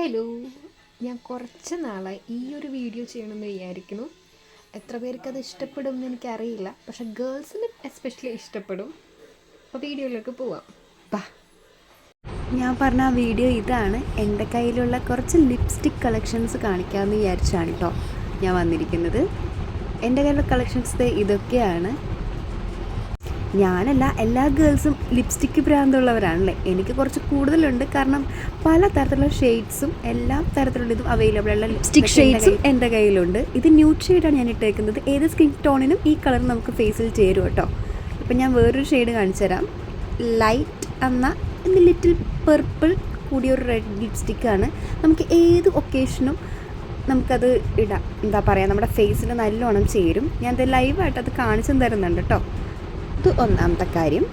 Hello ഞാൻ കുറച്ച് നാളായി ഈ ഒരു വീഡിയോ ചെയ്യണമെന്ന് വിചാരിക്കുന്നു. എത്ര പേർക്ക് അത് ഇഷ്ടപ്പെടും എന്ന് എനിക്കറിയില്ല. പക്ഷെ ഗേൾസിന് എസ്പെഷ്യലി ഇഷ്ടപ്പെടും. അപ്പോൾ വീഡിയോയിലേക്ക് പോവാം. ബാ. ഞാൻ പറഞ്ഞ ആ വീഡിയോ ഇതാണ്. എന്റെ കയ്യിലുള്ള കുറച്ച് ലിപ്സ്റ്റിക് കളക്ഷൻസ് കാണിക്കാമെന്ന് വിചാരിച്ചാണ് കേട്ടോ ഞാൻ വന്നിരിക്കുന്നത്. എന്റെ കയ്യിലുള്ള കളക്ഷൻസ് ഇതൊക്കെയാണ്. ഞാനല്ല എല്ലാ ഗേൾസും ലിപ്സ്റ്റിക്ക് ഭ്രാന്തുള്ളവരാണല്ലേ. എനിക്ക് കുറച്ച് കൂടുതലുണ്ട്. കാരണം പല തരത്തിലുള്ള ഷെയ്ഡ്സും എല്ലാ തരത്തിലുള്ള ഇതും അവൈലബിൾ ഉള്ള ലിപ്സ്റ്റിക് ഷെയ്ഡ്സും. എന്റെ കയ്യിലുണ്ട്. ഇത് ന്യൂഡ് ഷെയ്ഡാണ് ഞാൻ ഇട്ടേക്കുന്നത്. ഏത് സ്കിൻ ടോണിനും ഈ കളർ നമുക്ക് ഫേസിൽ ചേരും കേട്ടോ. ഇപ്പം ഞാൻ വേറൊരു ഷെയ്ഡ് കാണിച്ചു തരാം. ലൈറ്റ് എന്ന ലിറ്റിൽ പെർപ്പിൾ കൂടിയ ഒരു റെഡ് ലിപ്സ്റ്റിക്കാണ് നമുക്ക് ഏത് ഒക്കേഷനും നമുക്കത് ഇടാം. എന്താ പറയുക നമ്മുടെ ഫേസിൽ നല്ലോണം ചേരും. ഞാൻ ഇത് ലൈവായിട്ട് അത് കാണിച്ചും തരുന്നുണ്ട് കേട്ടോ. ഇത് ഒന്നാമത്തെ കാര്യം.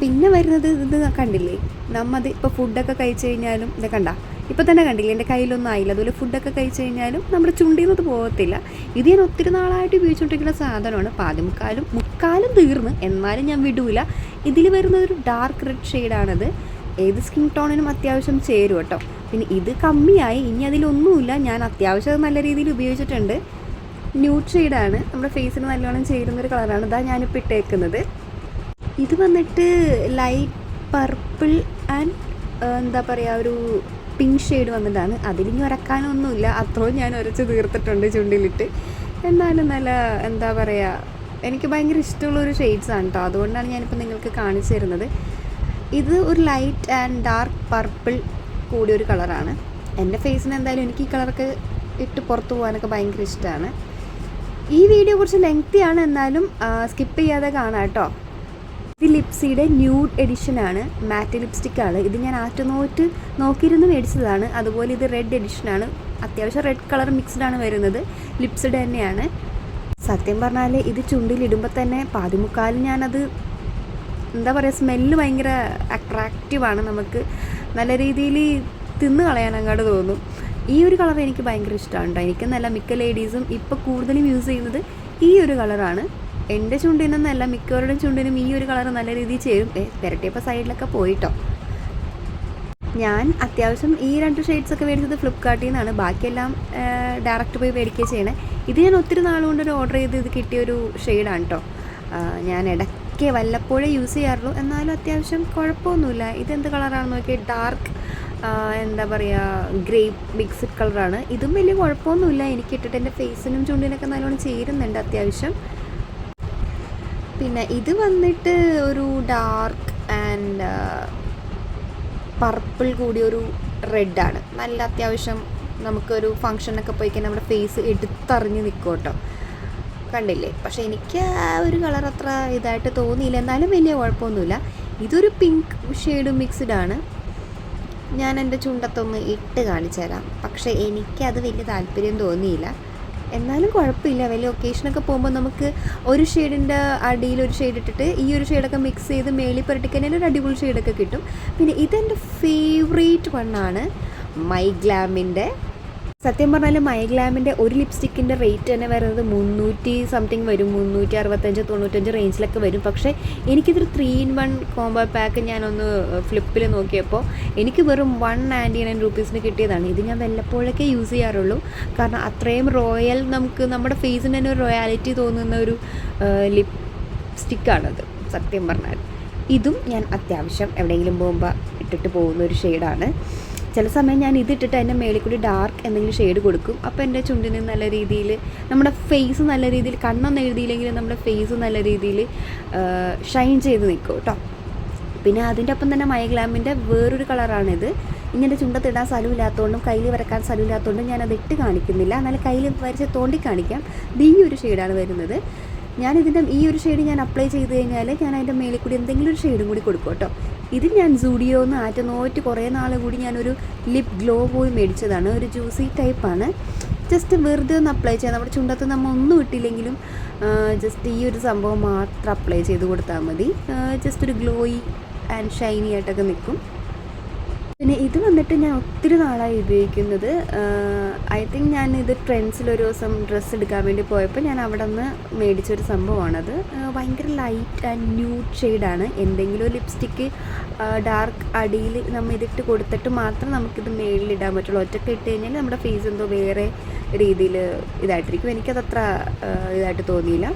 പിന്നെ വരുന്നത് ഇത് കണ്ടില്ലേ? നമ്മത് ഇപ്പോൾ ഫുഡൊക്കെ കഴിച്ചു കഴിഞ്ഞാലും ഇത് കണ്ട? ഇപ്പം തന്നെ കണ്ടില്ലേ? എന്റെ കയ്യിലൊന്നും ആയില്ല. അതുപോലെ ഫുഡൊക്കെ കഴിച്ചു കഴിഞ്ഞാലും നമ്മുടെ ചുണ്ടിൽ നിന്ന് പോകത്തില്ല. ഇത് ഞാൻ ഒത്തിരി നാളായിട്ട് ഉപയോഗിച്ചുകൊണ്ടിരിക്കുന്ന സാധനമാണ്. പാതി മുക്കാലും തീർന്ന്. എന്നാലും ഞാൻ വിടൂല. ഇതിൽ വരുന്ന ഒരു ഡാർക്ക് റെഡ് ഷെയ്ഡാണത് ഏത് സ്കിൻ ടോണിനും അത്യാവശ്യം ചേരും കേട്ടോ. പിന്നെ ഇത് കമ്മിയായി. ഇനി അതിലൊന്നുമില്ല. ഞാൻ അത്യാവശ്യം അത് നല്ല രീതിയിൽ ഉപയോഗിച്ചിട്ടുണ്ട്. ന്യൂഡ് ഷെയ്ഡാണ് നമ്മുടെ ഫേസിന് നല്ലോണം ചേരുന്നൊരു കളറാണ് ഇതാ ഞാനിപ്പോൾ ഇട്ടേക്കുന്നത്. ഇത് വന്നിട്ട് ലൈറ്റ് പർപ്പിൾ ആൻഡ് എന്താ പറയുക ഒരു പിങ്ക് ഷെയ്ഡ് വന്നിട്ടാണ് അതിലിനി ഉരക്കാനൊന്നുമില്ല. അത്രയും ഞാൻ ഉരച്ച് തീർത്തിട്ടുണ്ട് ചുണ്ടിലിട്ട്. എന്നാലും നല്ല എന്താ പറയുക എനിക്ക് ഭയങ്കര ഇഷ്ടമുള്ളൊരു ആണ് കേട്ടോ അതുകൊണ്ടാണ് ഞാനിപ്പോൾ നിങ്ങൾക്ക് കാണിച്ചു തരുന്നത്. ഇത് ഒരു ലൈറ്റ് ആൻഡ് ഡാർക്ക് പർപ്പിൾ കൂടിയ ഒരു കളറാണ് എന്റെ ഫേസിന് എന്തായാലും എനിക്ക് ഈ കളറൊക്കെ ഇട്ട് പുറത്ത് പോകാനൊക്കെ ഭയങ്കര ഇഷ്ടമാണ് ഈ വീഡിയോ കുറച്ച് ലെങ്തിയാണ് എന്നാലും സ്കിപ്പ് ചെയ്യാതെ കാണാം കേട്ടോ ഇത് ലിപ്സിയുടെ ന്യൂഡ് എഡിഷനാണ് മാറ്റ് ലിപ്സ്റ്റിക്കാണ് ഇത് ഞാൻ ആറ്റുനോറ്റ് നോക്കിയിരുന്ന് മേടിച്ചതാണ്. അതുപോലെ ഇത് റെഡ് എഡിഷനാണ് അത്യാവശ്യം റെഡ് കളർ മിക്സ്ഡ് ആണ് വരുന്നത്. ലിപ്സിഡ് തന്നെയാണ്. സത്യം പറഞ്ഞാൽ ഇത് ചുണ്ടിലിടുമ്പോൾ തന്നെ പാതിമുക്കാൽ ഞാനത് എന്താ പറയുക സ്മെല്ല് ഭയങ്കര അട്രാക്റ്റീവാണ് നമുക്ക്. നല്ല രീതിയിൽ തിന്ന് കളയാൻ അങ്ങോട്ട് തോന്നും. ഈ ഒരു കളർ എനിക്ക് ഭയങ്കര ഇഷ്ടമാണ് കേട്ടോ എനിക്ക് നല്ല മിക്ക ലേഡീസും ഇപ്പോൾ കൂടുതലും യൂസ് ചെയ്യുന്നത് ഈ ഒരു കളറാണ് എന്റെ ചുണ്ടിനൊന്നല്ല മിക്കവരുടെ ചുണ്ടിനും ഈ ഒരു കളർ നല്ല രീതിയിൽ ചേരും. പെരട്ടിയപ്പോൾ സൈഡിലൊക്കെ പോയിട്ടോ. ഞാൻ അത്യാവശ്യം ഈ രണ്ട് ഷെയ്ഡ്സ് ഒക്കെ മേടിച്ചത് ഫ്ലിപ്കാർട്ടിൽ നിന്നാണ് ബാക്കിയെല്ലാം ഡയറക്റ്റ് പോയി മേടിക്കുക ചെയ്യണേ. ഇത് ഞാൻ ഒത്തിരി നാളുകൊണ്ട് ഒരു ഓർഡർ ചെയ്ത് ഇത് കിട്ടിയ ഒരു ഷെയ്ഡാണ് കേട്ടോ ഞാൻ ഇടയ്ക്ക് വല്ലപ്പോഴേ യൂസ് ചെയ്യാറുള്ളൂ. എന്നാലും അത്യാവശ്യം കുഴപ്പമൊന്നുമില്ല. ഇതെന്ത് കളറാണെന്ന് നോക്കി ഡാർക്ക് എന്താ പറയുക ഗ്രേപ്പ് മിക്സ്ഡ് കളറാണ് ഇതും വലിയ കുഴപ്പമൊന്നുമില്ല. എനിക്ക് ഇട്ടിട്ട് എന്റെ ഫേസിനും ചുണ്ടിനൊക്കെ നല്ലോണം ചേരുന്നുണ്ട് അത്യാവശ്യം. പിന്നെ ഇത് വന്നിട്ട് ഒരു ഡാർക്ക് ആൻഡ് പർപ്പിൾ കൂടി ഒരു റെഡാണ് നല്ല അത്യാവശ്യം നമുക്കൊരു ഫങ്ഷനൊക്കെ പോയി കഴിഞ്ഞാൽ നമ്മുടെ ഫേസ് എടുത്തറിഞ്ഞ് നിൽക്കും കേട്ടോ കണ്ടില്ലേ? പക്ഷേ എനിക്ക് ആ ഒരു കളർ അത്ര ഇതായിട്ട് തോന്നിയില്ല. എന്നാലും വലിയ കുഴപ്പമൊന്നുമില്ല. ഇതൊരു പിങ്ക് ഷെയ്ഡ് മിക്സ്ഡ് ആണ്. ഞാൻ എന്റെ ചുണ്ടത്തൊന്ന് ഇട്ട് കാണിച്ചു തരാം പക്ഷേ എനിക്കത് വലിയ താല്പര്യം തോന്നിയില്ല. എന്നാലും കുഴപ്പമില്ല. വലിയ ഒക്കേഷനൊക്കെ പോകുമ്പോൾ നമുക്ക് ഒരു ഷെയ്ഡിന്റെ അടിയിൽ ഒരു ഷെയ്ഡ് ഇട്ടിട്ട് ഈ ഒരു ഷെയ്ഡൊക്കെ മിക്സ് ചെയ്ത് മേളിൽ പുരട്ടിക്കഴിഞ്ഞാൽ ഒരു അടിപൊളി ഷെയ്ഡൊക്കെ കിട്ടും. പിന്നെ ഇതെന്റെ ഫേവറേറ്റ് വണ്ണാണ് മൈ ഗ്ലാമിന്റെ സത്യം പറഞ്ഞാൽ മൈഗ്ലാമിന്റെ ഒരു ലിപ്സ്റ്റിക്കിന്റെ റേറ്റ് തന്നെ വരുന്നത് മുന്നൂറ്റി സംതിങ് വരും മുന്നൂറ്റി അറുപത്തഞ്ച് തൊണ്ണൂറ്റഞ്ച് റേഞ്ചിലൊക്കെ വരും. പക്ഷേ എനിക്കിതൊരു three in one combo pack ഞാനൊന്ന് ഫ്ലിപ്പിൽ നോക്കിയപ്പോൾ എനിക്ക് വെറും വൺ നയന്റി നയൻ റുപ്പീസിന് കിട്ടിയതാണ്. ഇത് ഞാൻ വല്ലപ്പോഴൊക്കെ യൂസ് ചെയ്യാറുള്ളൂ. കാരണം അത്രയും റോയൽ നമുക്ക് നമ്മുടെ ഫേസിന് തന്നെ ഒരു റോയാലിറ്റി തോന്നുന്ന ഒരു ലിപ്സ്റ്റിക്കാണത് സത്യം പറഞ്ഞാൽ ഇതും ഞാൻ അത്യാവശ്യം എവിടെയെങ്കിലും പോകുമ്പോൾ ഇട്ടിട്ട് പോകുന്ന ഒരു ഷെയ്ഡാണ് ചില സമയം ഞാൻ ഇതിട്ടിട്ട് അതിന്റെ മേളിൽ കൂടി ഡാർക്ക് എന്തെങ്കിലും ഷെയ്ഡ് കൊടുക്കും. അപ്പോൾ എന്റെ ചുണ്ടിന് നല്ല രീതിയിൽ നമ്മുടെ ഫേസ് നല്ല രീതിയിൽ കണ്ണൊന്നും എഴുതിയില്ലെങ്കിലും നമ്മുടെ ഫേസ് നല്ല രീതിയിൽ ഷൈൻ ചെയ്ത് നിൽക്കും കേട്ടോ പിന്നെ അതിന്റെ ഒപ്പം തന്നെ മൈഗ്ലാമിന്റെ വേറൊരു കളറാണിത്. ഇങ്ങനെ ചുണ്ടത്തിടാൻ സ്ഥലമില്ലാത്തതുകൊണ്ടും കയ്യിൽ വരക്കാൻ സ്ഥലമില്ലാത്തതുകൊണ്ടും ഞാനത് ഇട്ട് കാണിക്കുന്നില്ല. എന്നാലും കയ്യിൽ വരച്ച് തോണ്ടി കാണിക്കാം. ഈ ഒരു ഷെയ്ഡാണ് വരുന്നത്. ഞാൻ ഇതിന്റെ ഈ ഒരു ഷെയ്ഡ് ഞാൻ അപ്ലൈ ചെയ്ത് കഴിഞ്ഞാൽ ഞാൻ അതിന്റെ മേളിൽ കൂടി എന്തെങ്കിലും ഒരു ഷെയ്ഡും കൂടി കൊടുക്കും കേട്ടോ. ഇത് ഞാൻ സൂഡിയോ എന്ന് ആറ്റ നോറ്റ് കുറേ നാൾ കൂടി ഞാനൊരു ലിപ് ഗ്ലോ പോയി മേടിച്ചതാണ്. ഒരു ജ്യൂസി ടൈപ്പാണ്. ജസ്റ്റ് വെറുതെ ഒന്ന് അപ്ലൈ ചെയ്യാം നമ്മുടെ ചുണ്ടത്ത് നമ്മൾ ഒന്നും ഇട്ടില്ലെങ്കിലും ജസ്റ്റ് ഈ ഒരു സംഭവം മാത്രം അപ്ലൈ ചെയ്ത് കൊടുത്താൽ മതി. ജസ്റ്റ് ഒരു ഗ്ലോയി ആൻഡ് ഷൈനി ആയിട്ടൊക്കെ നിൽക്കും. പിന്നെ ഇത് വന്നിട്ട് ഞാൻ ഒത്തിരി നാളായി ഉപയോഗിക്കുന്നത്. ഐ തിങ്ക് ഞാൻ ഇത് ട്രെൻഡ്സിൽ ഒരു ദിവസം ഡ്രസ്സ് എടുക്കാൻ വേണ്ടി പോയപ്പോൾ ഞാൻ അവിടെ നിന്ന് മേടിച്ചൊരു സംഭവമാണത് ഭയങ്കര ലൈറ്റ് ആൻഡ് ന്യൂഡ് ഷെയ്ഡാണ് എന്തെങ്കിലും ഒരു ലിപ്സ്റ്റിക്ക് ഡാർക്ക് അടിയിൽ നമ്മൾ ഇതിട്ട് കൊടുത്തിട്ട് മാത്രം നമുക്കിത് മേളിലിടാൻ പറ്റുള്ളൂ. ഒറ്റയ്ക്ക് ഇട്ട് കഴിഞ്ഞാൽ നമ്മുടെ ഫേസ് എന്തോ വേറെ രീതിയിൽ ഇതായിട്ടിരിക്കും. എനിക്കതത്ര ഇതായിട്ട് തോന്നിയില്ല.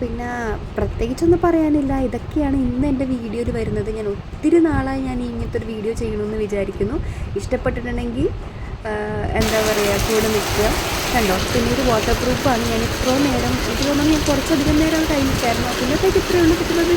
പിന്നെ പ്രത്യേകിച്ചൊന്നും പറയാനില്ല. ഇതൊക്കെയാണ് ഇന്ന് എന്റെ വീഡിയോയിൽ വരുന്നത്. ഞാൻ ഒത്തിരി നാളായി ഞാൻ ഇങ്ങനത്തെ ഒരു വീഡിയോ ചെയ്യണമെന്ന് വിചാരിക്കുന്നു. ഇഷ്ടപ്പെട്ടിട്ടുണ്ടെങ്കിൽ എന്താ പറയുക കൂടെ നിൽക്കുക. കണ്ടോ? പിന്നെ ഇത് വാട്ടർ പ്രൂഫാണ് ഞാൻ ഇത്രയും നേരം എനിക്ക് തോന്നുന്നു ഞാൻ കുറച്ചധികം നേരം കഴിഞ്ഞിട്ടായിരുന്നു പിന്നത്തേക്ക് ഇത്രയേ ഉള്ളൂ. കിട്ടുന്നത്